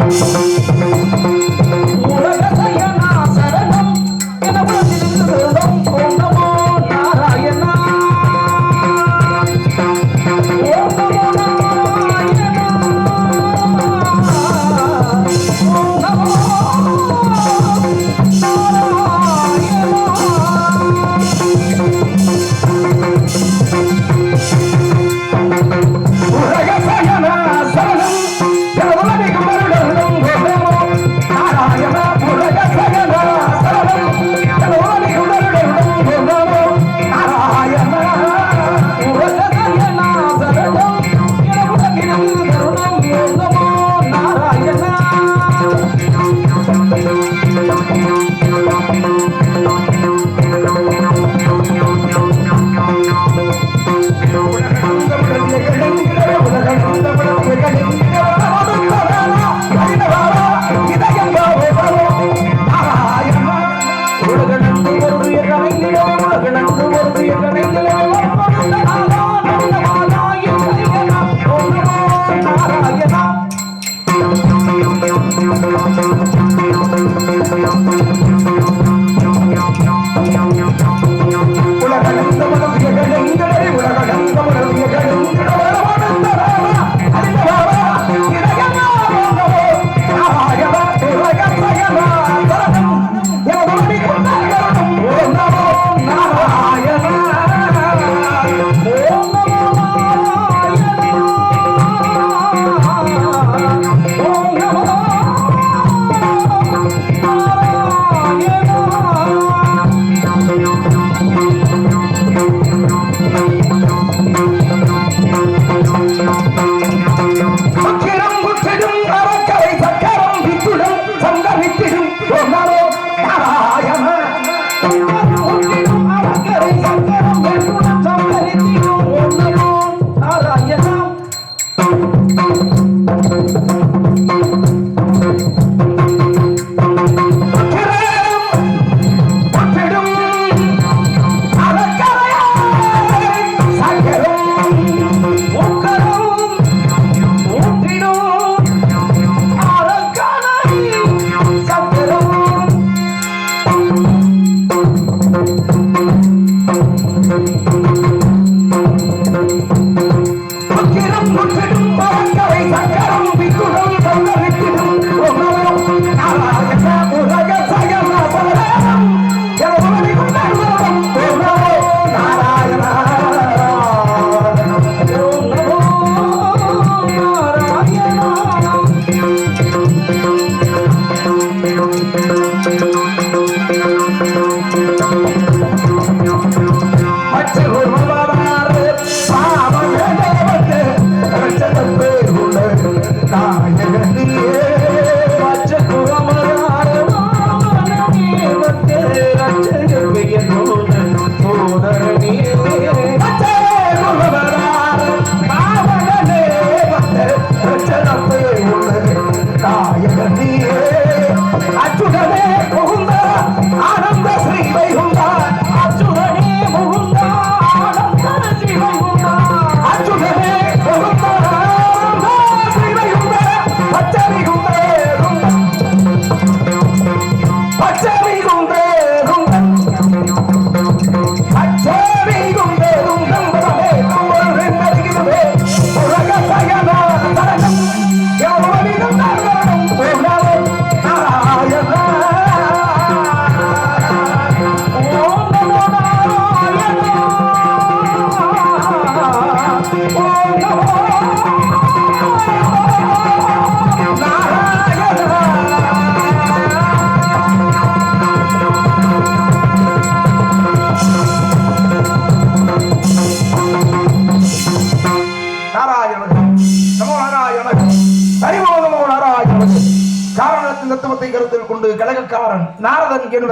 Música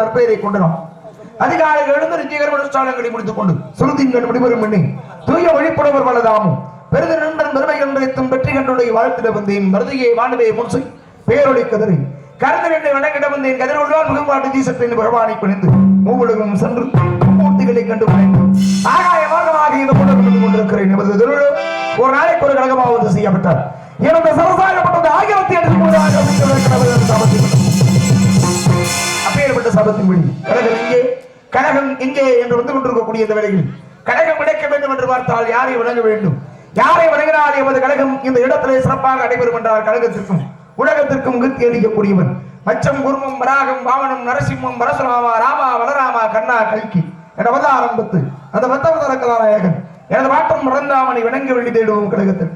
நற்பெயரை கொண்டனம் அதிகாலை எழுந்து நிச்சயகர அனுஷ்டானங்களை முடித்துக் கொண்டு சுருதிங்கள் முடிவரும் எண்ணி தூய ஒழிப்புடவர் வலதாமும் பெருது நண்பன் பெருமை கண்டத்தும் வெற்றி கண்டுடைய வாழ்த்திட வந்தேன். மருதியை வானவே முன்சை பேரொழி கதறி கருதல் என்று வணங்கிட வந்தேன். கதிர் உள்ளால் முகம்பாட்டு தீசத்தின் பகவானை குனிந்து மூவுலகம் சென்று மூர்த்திகளை கண்டு குறைந்து ஆகாய மார்க்கமாக இந்த முன்னேற்றம் கொண்டிருக்கிறேன். எமது திருவிழா ஒரு நாளைக்கு ஒரு கழகமாவது செய்யப்பட்டார். எனது சரசாகப்பட்டது ஆயிரத்தி எட்டு மூணாக அப்பேற்பட்ட சபத்தின்படி கழகம் இங்கே கழகம் இங்கே என்று வந்து கொண்டிருக்கக்கூடிய இந்த வேலையில் கழகம் விளக்க வேண்டும் என்று பார்த்தால் யாரை வணங்க வேண்டும்? யாரை வழங்கினால் எமது கழகம் இந்த இடத்திலே சிறப்பாக நடைபெறும் என்றால் கழகத்திற்கும் உலகத்திற்கும் கீர்த்தி அளிக்கக்கூடியவன் மச்சம் குருமம் வராகம் வாமனம் நரசிம்மம் பரசுராமா ராமா வளராமா கண்ணா கல்கி என வல்ல ஆரம்பத்து அந்த பத்தவதார எனது மாற்றம் மறந்தாமனை வணங்க வேண்டி தேடுவோம் கழகத்தில்.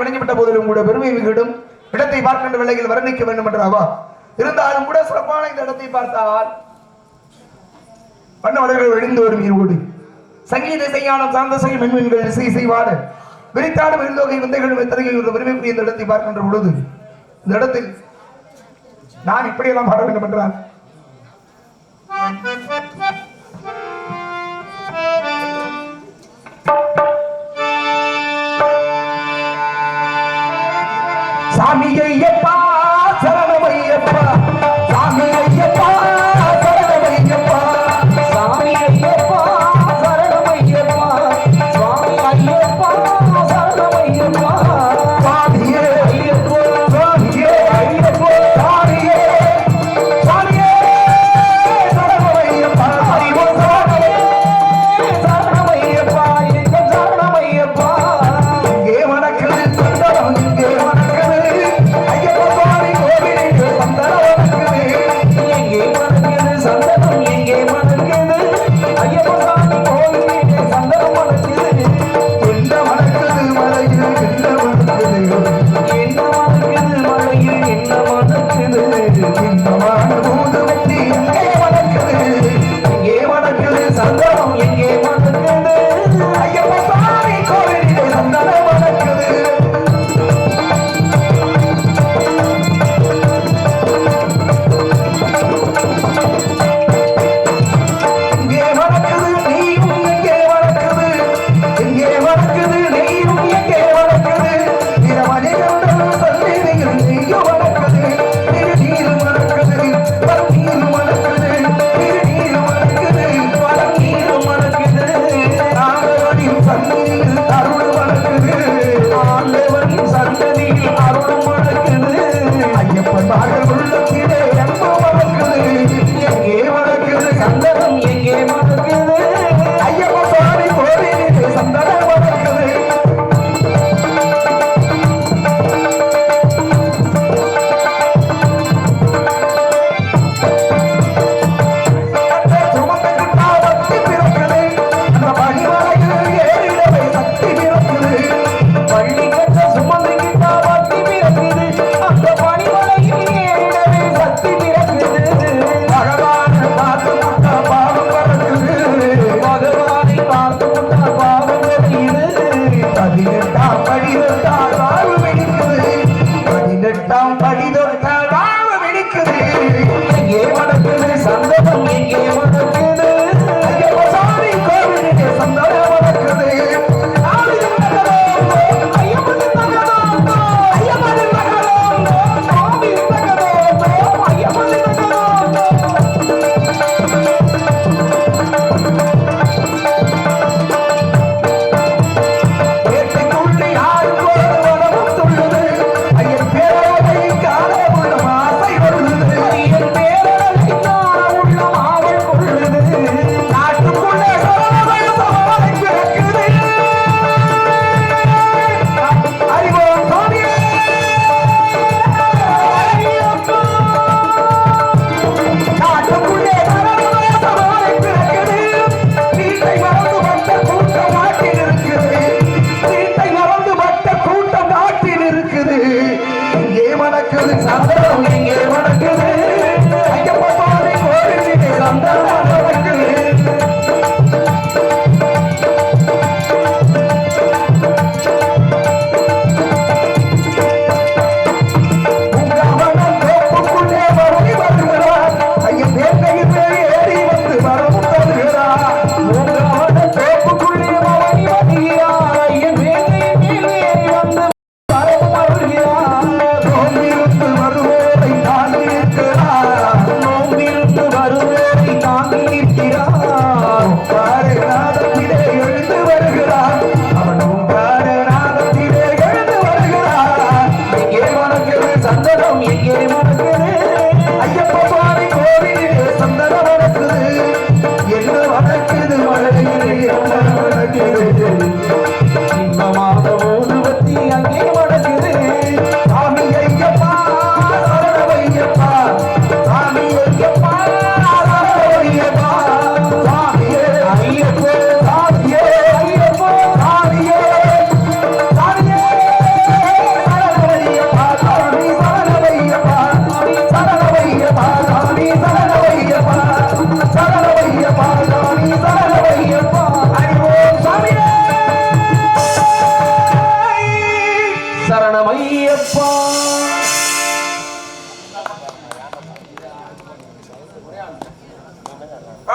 பாட்டன் பிறந்தாமனை விளங்கிவிட்ட போதிலும் கூட பெருமை விகிடும் இடத்தை பார்க்கின்ற வேளையில் வர்ணிக்க வேண்டும் என்றாவா இருந்தாலும் கூட சிறப்பான இந்த இடத்தை பார்த்தால் பண்ண வளர்கள் எழுந்து வரும் ஈரோடு. சங்கீத செய்யானம் சார்ந்த செய்யும் மென்மீன்கள் இசை செய்வாடு விரித்தாடும் இருந்தோகை விந்தைகளும் எத்தனையும் என்ற பெருமைக்குரிய இந்த இடத்தை பார்க்கின்ற பொழுது இந்த இடத்தில் நான் இப்படியெல்லாம் பாட வேண்டும் என்றான்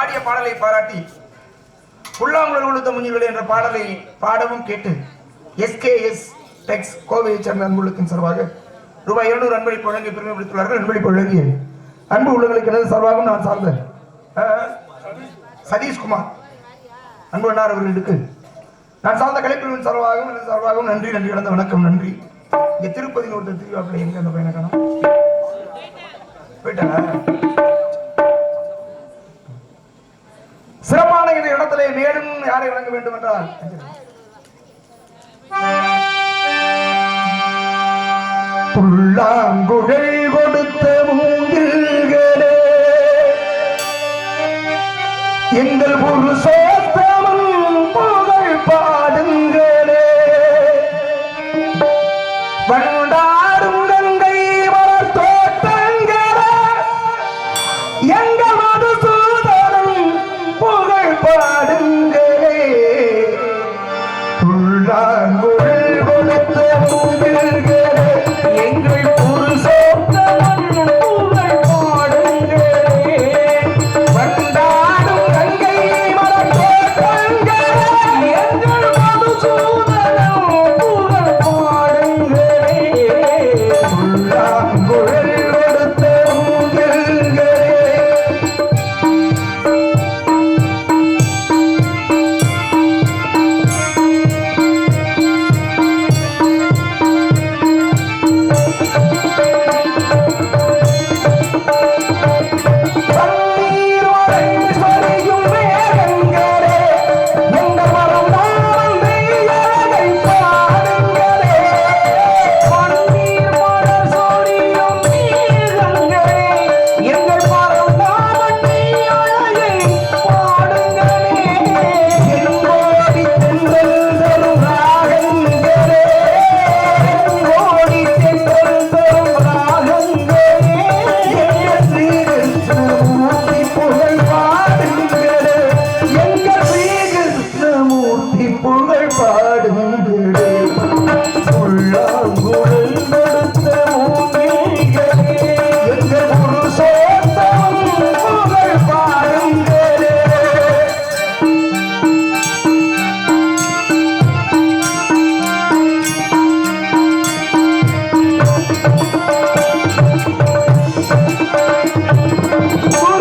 பாடிய பாடலை பாராட்டி புல்லாங்குழல் உளுத்த முஞ்சுகள் என்ற பாடலை பாடவும் கேட்டு எஸ்கேஎஸ் டெக்ஸ் கோவையை சேர்ந்த அன்புள்ளத்தின் சார்பாக ரூபாய் இருநூறு அன்பளிப்பு வழங்கி பெருமைப்படுத்தியுள்ளார்கள் அன்பளிப்பு வழங்கிய அன்பு உள்ளங்களுக்கு எனது சார்பாகவும் நான் சார்ந்த சதீஷ்குமார் அன்பு அண்ணார் அவர்களுக்கு நான் சார்ந்த கலைப்பிரிவின் சார்பாகவும் எனது சார்பாகவும் நன்றி நன்றி கடந்த வணக்கம் நன்றி. இங்கே திருப்பதியில் ஒருத்தர் திருவாப்பில் எங்க அந்த பையனை காணும்? போயிட்டாங்க சிறப்பான இந்த இடத்திலே மேலும் யாரை வழங்க வேண்டும் என்றால்? புல்லாங்குழல் கொடுத்த மூங்கில்களே எங்கள் புருஷோத்தமும் புகழ் பாடுங்களே. வண்டா Oh!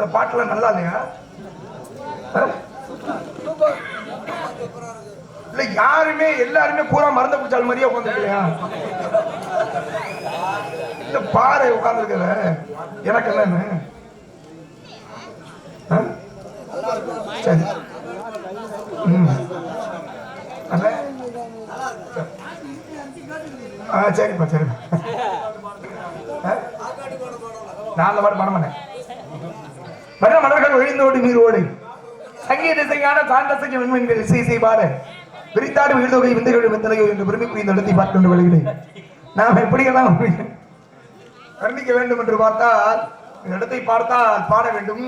மாட்டேங்குது ஒருத்தரோட பாட்டுலாம் நல்லா இல்லையா ஆ? இல்ல யாருமே எல்லாருமே பூரா மறந்து பிடிச்சால் மாதிரியே உட்காந்துருக்கலையா இந்த பாறை உட்காந்துருக்கல எனக்கு என்ன ஆ? சரி ம். ஆ சரிப்பா சரிப்பா ஆ? நான் அந்த மாதிரி பண்ண மாட்டேன் மலர்கள் விழுந்தோடு நீரோடு சங்கீத செய்யான சாந்த செய்ய விண்மீன்கள் இசை இசை பாட விரித்தாடு வீழ்தொகை விந்தைகள் விந்தலையோ என்று பெருமைக்குரிய இந்த இடத்தை பார்த்து கொண்டு வருகிறேன் நாம் எப்படியெல்லாம் வர்ணிக்க வேண்டும் என்று பார்த்தால் இந்த இடத்தை பார்த்தால் பாட வேண்டும்.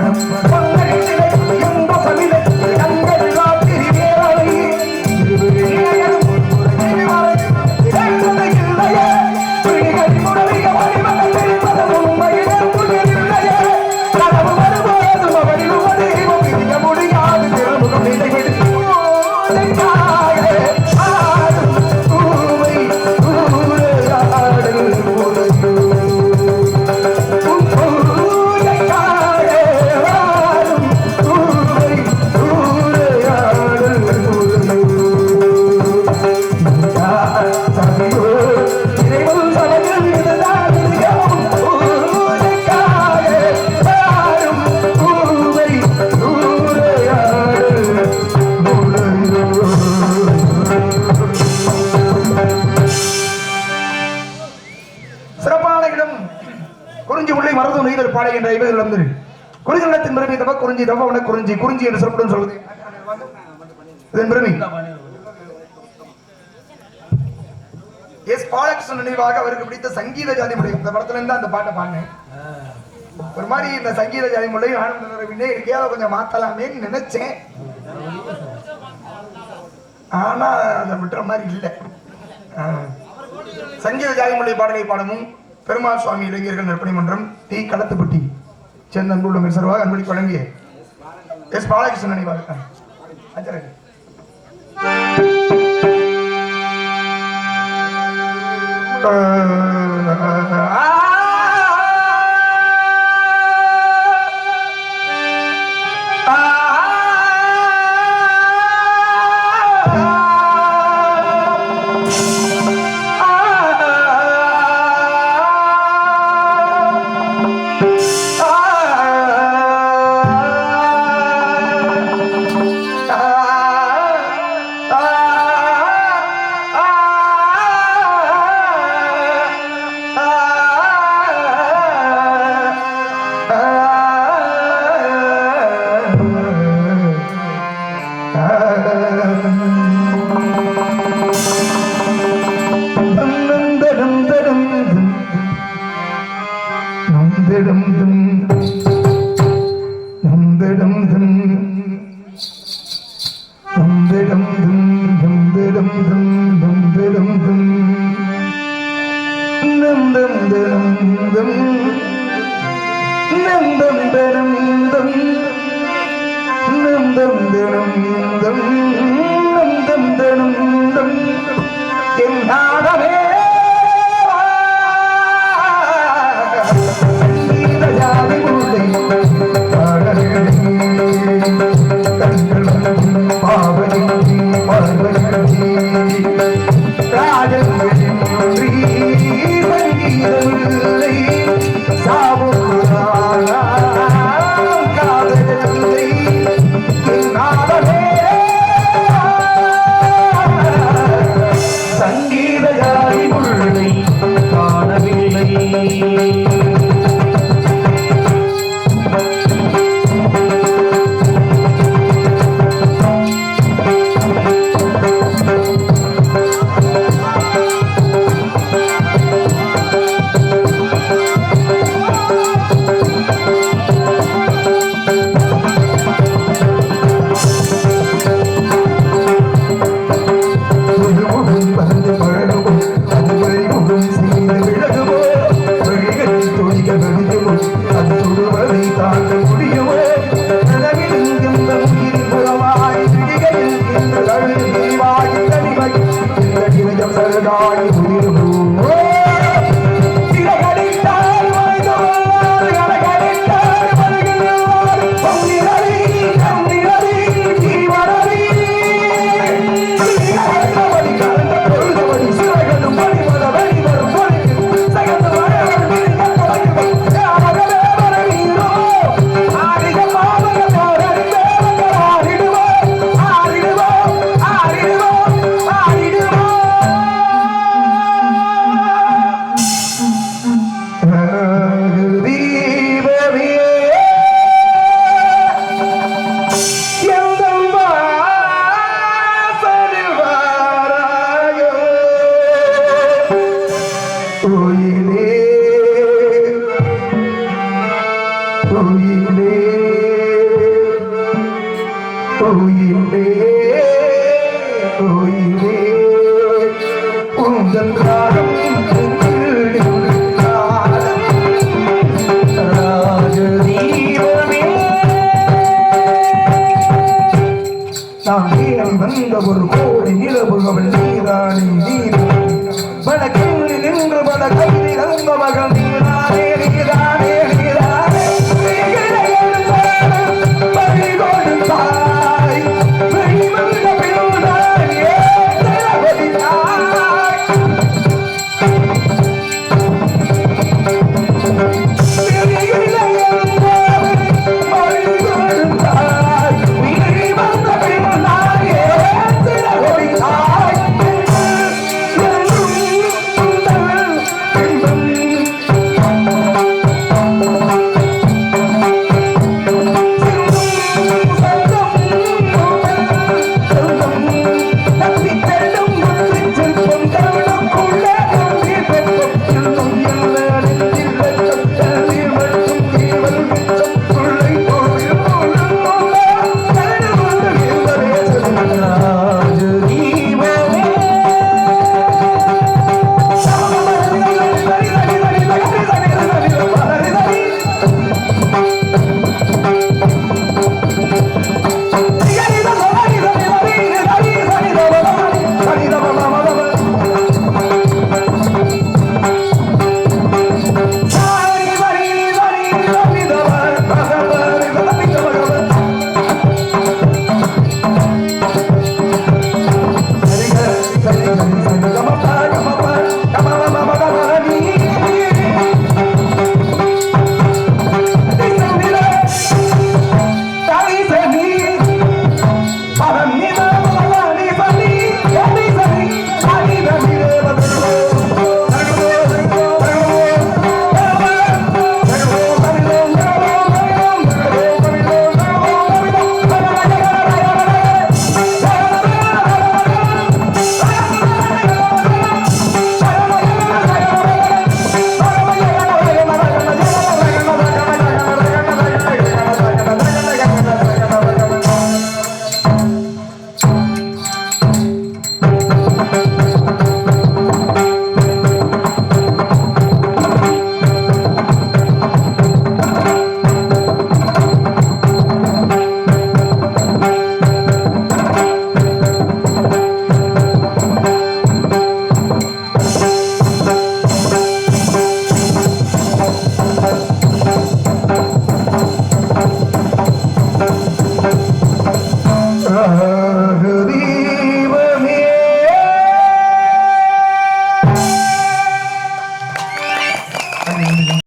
Bora, bora. மறந்து நீதல் மருது நெய்தல் பாடை என்ற ஐவர்கள் வந்து குறிஞ்சி நிலத்தின் பெருமை தவ குறிஞ்சி தவவன குறிஞ்சி குறிஞ்சி என்று சொல்லப்படும் சொல்வது இதன் பெருமை. எஸ் பாலகிருஷ்ணன் நினைவாக அவருக்கு பிடித்த சங்கீத ஜாதி முறை. இந்த படத்துல இருந்து அந்த பாட்டை பாடினேன். ஒரு மாதிரி இந்த சங்கீத ஜாதி முறை ஆனந்தே இருக்கையால கொஞ்சம் மாத்தலாமே நினைச்சேன். ஆனா அதை விட்டுற மாதிரி இல்லை. சங்கீத சங்கீத ஜாதிமொழி பாடலை பாடமும் பெருமாள் சுவாமி இளைஞர்கள் நற்பணி மன்றம் டி. களத்துப்பட்டி சேர்ந்த அன்புள்ள மிசர்வாக அன்பளி வழங்கிய எஸ். பாலகிருஷ்ணன் நினைவாக. அச்சரன் என் நாடமே